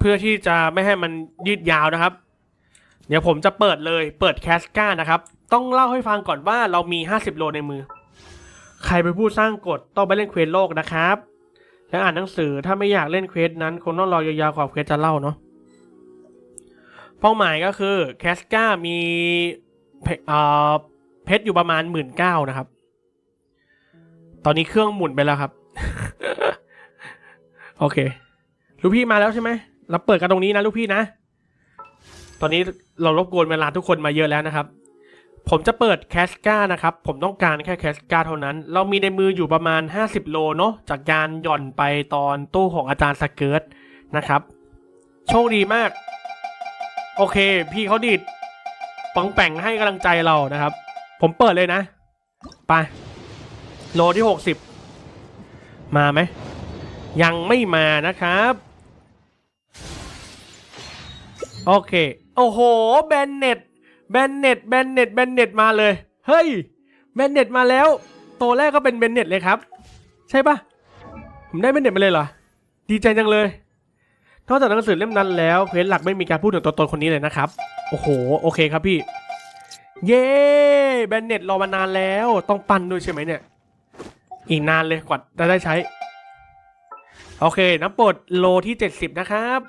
เพื่อที่จะไม่ให้มันยืดยาวนะครับ เดี๋ยวผมจะเปิดเลยเปิดแคสก้านะครับ ต้องเล่าให้ฟังก่อนว่าเรามี 50 โลในมือ ใครเป็นผู้สร้างกฎต้องไปเล่นเควสโลกนะครับและอ่านหนังสือถ้าไม่อยากเล่นเควสนั้นคงต้องรอยาวๆกว่าเควสจะเล่าเนาะเป้าหมายก็คือแคสก้ามีเพชรอยู่ประมาณหมื่นเก้านะครับ ตอนนี้เครื่องหมุนไปแล้วครับ โอเค ลูกพี่มาแล้วใช่ไหม เราเปิดกันตรงนี้นะลูกพี่นะ ตอนนี้เรารบกวนเวลาทุกคนมาเยอะแล้วนะครับ ผมจะเปิดแคสก้านะครับ ผมต้องการแค่แคสก้าเท่านั้น เรามีในมืออยู่ประมาณ 50 โลเนาะ จากการหย่อนไปตอนตู้ของอาจารย์สเกิร์ตนะครับ โชคดีมาก โอเค พี่เขาดีดปังแป่งให้กำลังใจเรานะครับ ผมเปิดเลยนะ ไป โลที่ 60 มาไหม ยังไม่มานะครับ โอเค โอ้โห แบนเน็ต แบนเน็ต แบนเน็ต แบนเน็ตมาเลย เฮ้ย แบนเน็ตมาแล้ว ตัวแรกก็เป็นแบนเน็ตเลยครับ ใช่ปะผมได้แบนเน็ตมาเลยเหรอ ดีใจจังเลย นอกจากหนังสือเล่มนั้นแล้วเพจหลักไม่มีการพูดถึงตัวตนคนนี้เลยนะครับ โอ้โห โอเคครับพี่ เย้แบนเน็ตรอมานานแล้ว ต้องปั้นด้วยใช่ไหมเนี่ย อีกนานเลยกว่าจะได้ใช้ โอเค น้ำปดโลที่ 70 นะครับ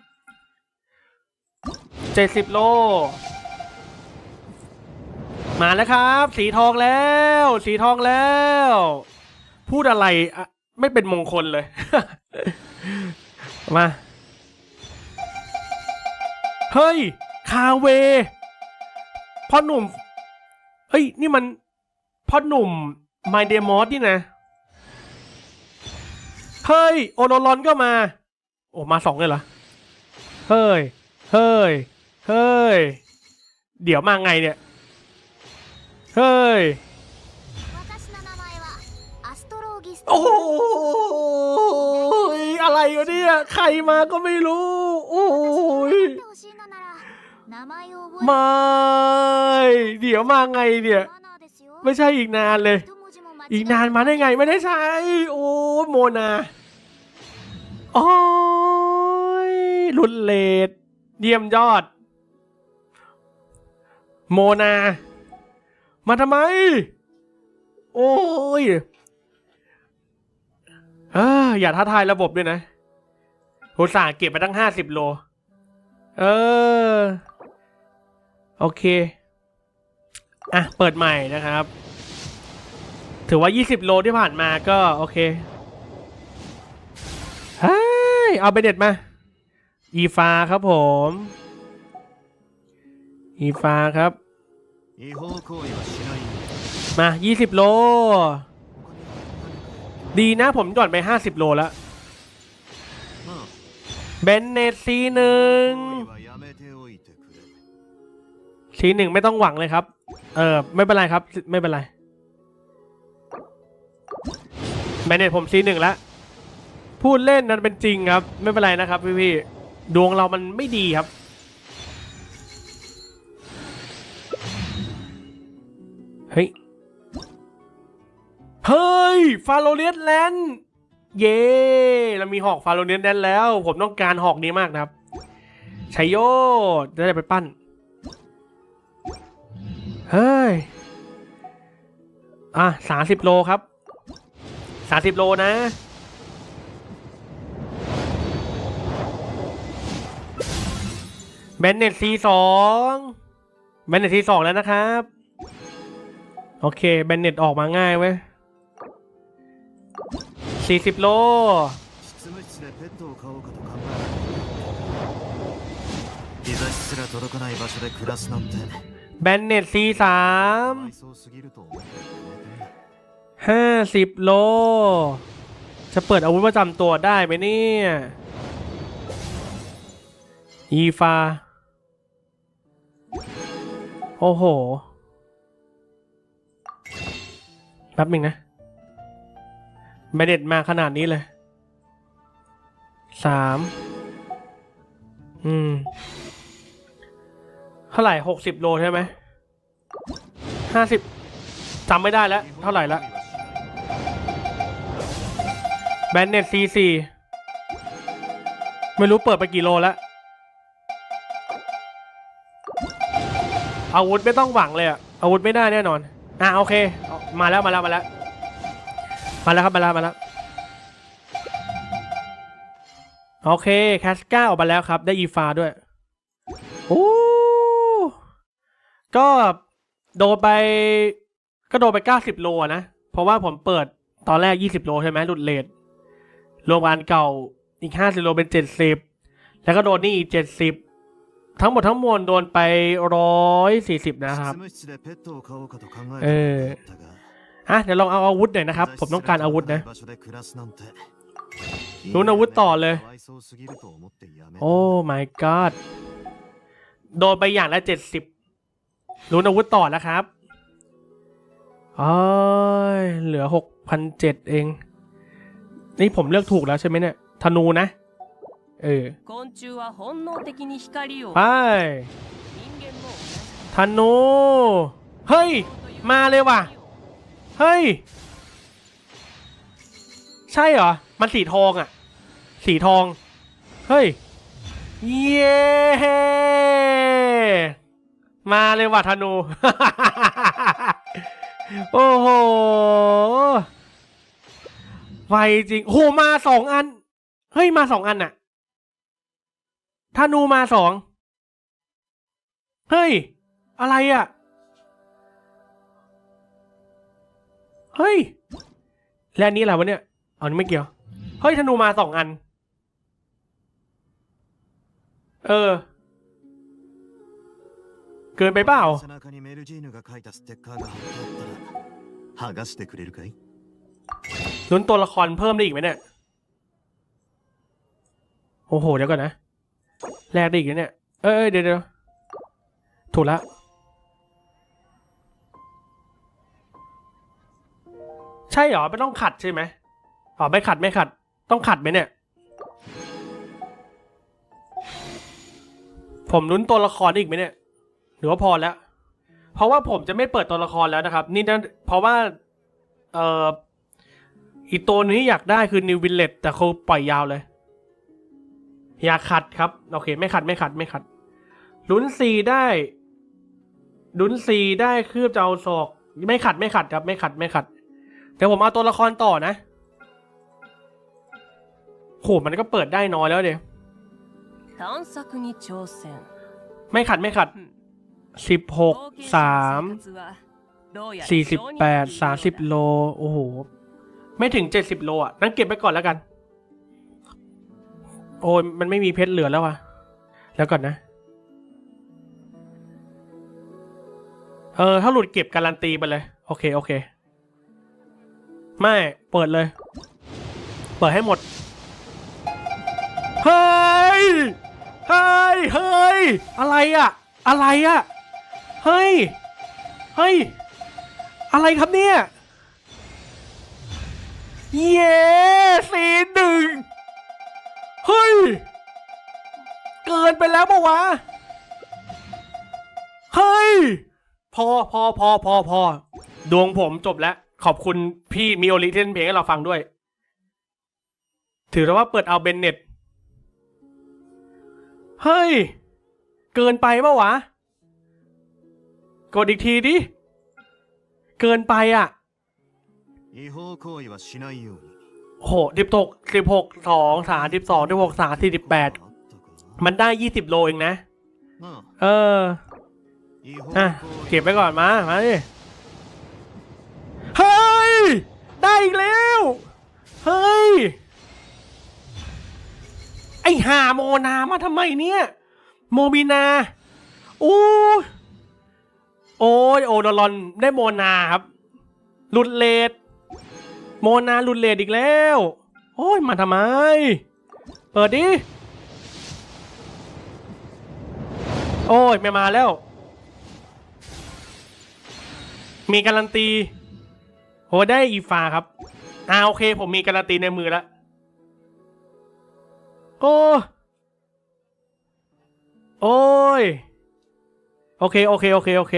70โล มาแล้วครับ สีทองแล้ว สีทองแล้ว พูดอะไระไม่เป็นมงคลเลย มา เฮ้ย คาเวพ่อหนุ่ม เฮ้ย นี่มันพ่อหนุ่มไมเดมอสนี่นะ เฮ้ย โอโนลอนก็มา โอ้ มาสองเลยเหรอ เฮ้ย เฮ้ย เฮ้ย เดี๋ยวมาไงเนี่ย เฮ้ย โอ้ยอะไรวะเนี่ย ใครมาก็ไม่รู้ โอ้ยไม่ เดี๋ยวมาไงเนี่ย ไม่ใช่อีกนานเลย อีกนานมาได้ไงไม่ได้ใช้ โอ้โมนาโอ้ยรุนเลดเยี่ยมยอด โมนา มาทำไม โอ้ยเอออย่าท้าทายระบบด้วยนะอุสาเก็บไปตั้งห้าสิบโล เออ โอเค อะ เปิดใหม่นะครับ ถือว่า 20 โลที่ผ่านมาก็ โอเคเฮ้ยเอาไปเด็ดมา อีฟาครับผม อีฟ้าครับ มา 20 โล ดีนะผมหย่อนไป 50 โลแล้ว เบนเนตซีหนึ่งซีหนึ่งไม่ต้องหวังเลยครับ เออ ไม่เป็นไรครับ ไม่เป็นไร เบนเนตผมซีหนึ่งแล้ว พูดเล่นนั้นเป็นจริงครับ ไม่เป็นไรนะครับพี่พี่ดวงเรามันไม่ดีครับ เฮ้ย เฮ้ย ฟาโลเลียนแลนด์เย้เรามีหอกฟาโลเลียนแลนด์แล้ว ผมต้องการหอกนี้มากนะครับชัยโยจะได้ไปปั้น เฮ้ย อะสามสิบโลครับสามสิบโลนะแบนเน็ตซีสอง แบนเน็ตซีสองแล้วนะครับ โอเค แบนเน็ตออกมาง่ายเว้ยสี่สิบโล 執務室でペットを飼おうかと考える日差しすら届かない場所で暮らすなんて แบนเน็ตซีสาม 愛想すぎると思ってる ห้าสิบโล จะเปิดอาวุธประจำตัวได้ไหมเนี่ย อีฟา โอ้โห แป๊บหนึ่งนะ ไม่เด็ดมาขนาดนี้เลย สาม อืม เท่าไหร่หกสิบโลใช่ไหม ห้าสิบจำไม่ได้แล้ว เท่าไหร่ละแบนเน็ตซีซีไม่รู้เปิดไปกี่โลแล้ว อาวุธไม่ต้องหวังเลยอะอาวุธไม่ได้แน่นอน อะโอเค มาแล้วมาแล้วมาแล้ว มาแล้วครับมาแล้วมาแล้ว โอเคแคสก้าออกมาแล้วครับ ได้อีฟาด้วยโอ้ก็โดนไป ก็โดนไป90โลนะ เพราะว่าผมเปิดตอนแรก20โลใช่ไหมหลุดเลทรวมกันเก่าอีก50โลเป็น70แล้วก็โดนนี่อีก70 ทั้งหมดทั้งมวลโดนไปร้อยสี่สิบนะครับ เออฮะเดี๋ยวลองเอาอาวุธหน่อยนะครับ ผมต้องการอาวุธนะลุ้นอาวุธต่อเลย โอ้ my god โดนไปอย่างละเจ็ดสิบลุ้นอาวุธต่อแล้วครับอ้ยเหลือหกพันเจ็ดเอง นี่ผมเลือกถูกแล้วใช่ไหมเนี่ย ธนูนะ เออไปธนูเฮ้ย มาเลยว่ะ เฮ้ย ใช่เหรอ มันสีทองอะสีทอง เฮ้ย เย้มาเลยว่ะธนู โอ้โห ไวจริงโหมาสองอัน เฮ้ย มาสองอันอะ ธนูมาสอง เฮ้ย อะไรอะ เฮ้ย และนี้แหละวะเนี่ย เอานี่ไม่เกี่ยว เฮ้ยธนูมาสองอัน เออ เกินไปเปล่าลุ้นตัวละครเพิ่มได้อีกไหมเนี่ย โอ้โห เดี๋ยวก่อนนะ แลกได้อีกเนี่ย เอ้ยเดี๋ยวเดี๋ยวถูกแล้วใช่เหรอ ไม่ต้องขัดใช่ไหมอ๋อไม่ขัดไม่ขัด ต้องขัดไหมเนี่ย ผมลุ้นตัวละครอีกไหมเนี่ย หรือว่าพอแล้ว เพราะว่าผมจะไม่เปิดตัวละครแล้วนะครับ นี่นะเพราะว่า เอ่ออีกตัวนึงที่อยากได้คือ New Village แต่เขาปล่อยยาวเลย อย่าขัดครับ โอเค ไม่ขัดไม่ขัดไม่ขัด ลุนซีได้ลุนซีได้คืบจะอาศอก ไม่ขัดไม่ขัดครับ ไม่ขัดไม่ขัด แต่ผมเอาตัวละครต่อนะโหมันก็เปิดได้น้อยแล้วเดียไม่ขัดไม่ขัดสิบหกสามสี่สิบแปดสามสิบโล โอ้โห ไม่ถึงเจ็ดสิบโลอะนั่งเก็บไปก่อนแล้วกัน โอ้ยมันไม่มีเพชรเหลือแล้ววะแล้วก่อนนะ เออ ถ้าหลุดเก็บการันตีไปเลย โอเค โอเค ไม่ เปิดเลย เปิดให้หมด เฮ้ย เฮ้ย เฮ้ย อะไรอะอะไรอะเฮ้ย เฮ้ย อะไรครับเนี่ย เย้สีหนึ่ง เฮ้ย เกินไปแล้วปะวะ เฮ้ย พอพอพอพอพอ ดวงผมจบแล้ว ขอบคุณพี่มิโอริที่เล่นเพลงให้เราฟังด้วย ถือว่าเปิดเอาเบนเน็ต เฮ้ย เกินไปปะวะ กดอีกทีดิ เกินไปอ่ะ 違法行為はしないように โหสิบหกสิบหกสองสามสิบสองสิบหกสามสี่สิบแปดมันได้ยี่สิบโลเองนะ เอออะเก็บไปก่อนมา มาดิ เฮ้ย ได้อีกแล้ว เฮ้ย ไอหาโมนามาทำไมเนี่ย โมบินา โอ้โอ้ยโอดอลอนได้โมนาครับ หลุดเลด โมนาหลุดเลดอีกแล้ว โอ้ย มาทำไม เปิดดิ โอ้ย ไม่มาแล้ว มีการันตี โหได้อีฟาครับ อ่าโอเค ผมมีการันตีในมือแล้วโอ้โอ้ย โอเค โอเค โอเค โอเค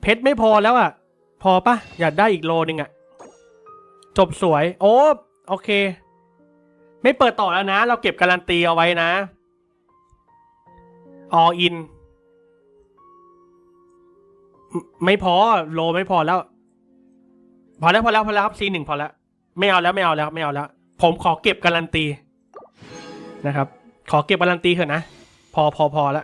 เพชรไม่พอแล้วอะ พอปะอยากได้อีกโลนึงอะ จบสวย โอ้โอเค ไม่เปิดต่อแล้วนะ เราเก็บการันตีเอาไว้นะออิน ไม่พอโลไม่พอแล้ว พอแล้วพอแล้วพอแล้วครับซีหนึ่งพอแล้ว ไม่เอาแล้วไม่เอาแล้วไม่เอาแล้ว ผมขอเก็บการันตีนะครับ ขอเก็บการันตีเถอะนะ พอพอพอแล้ว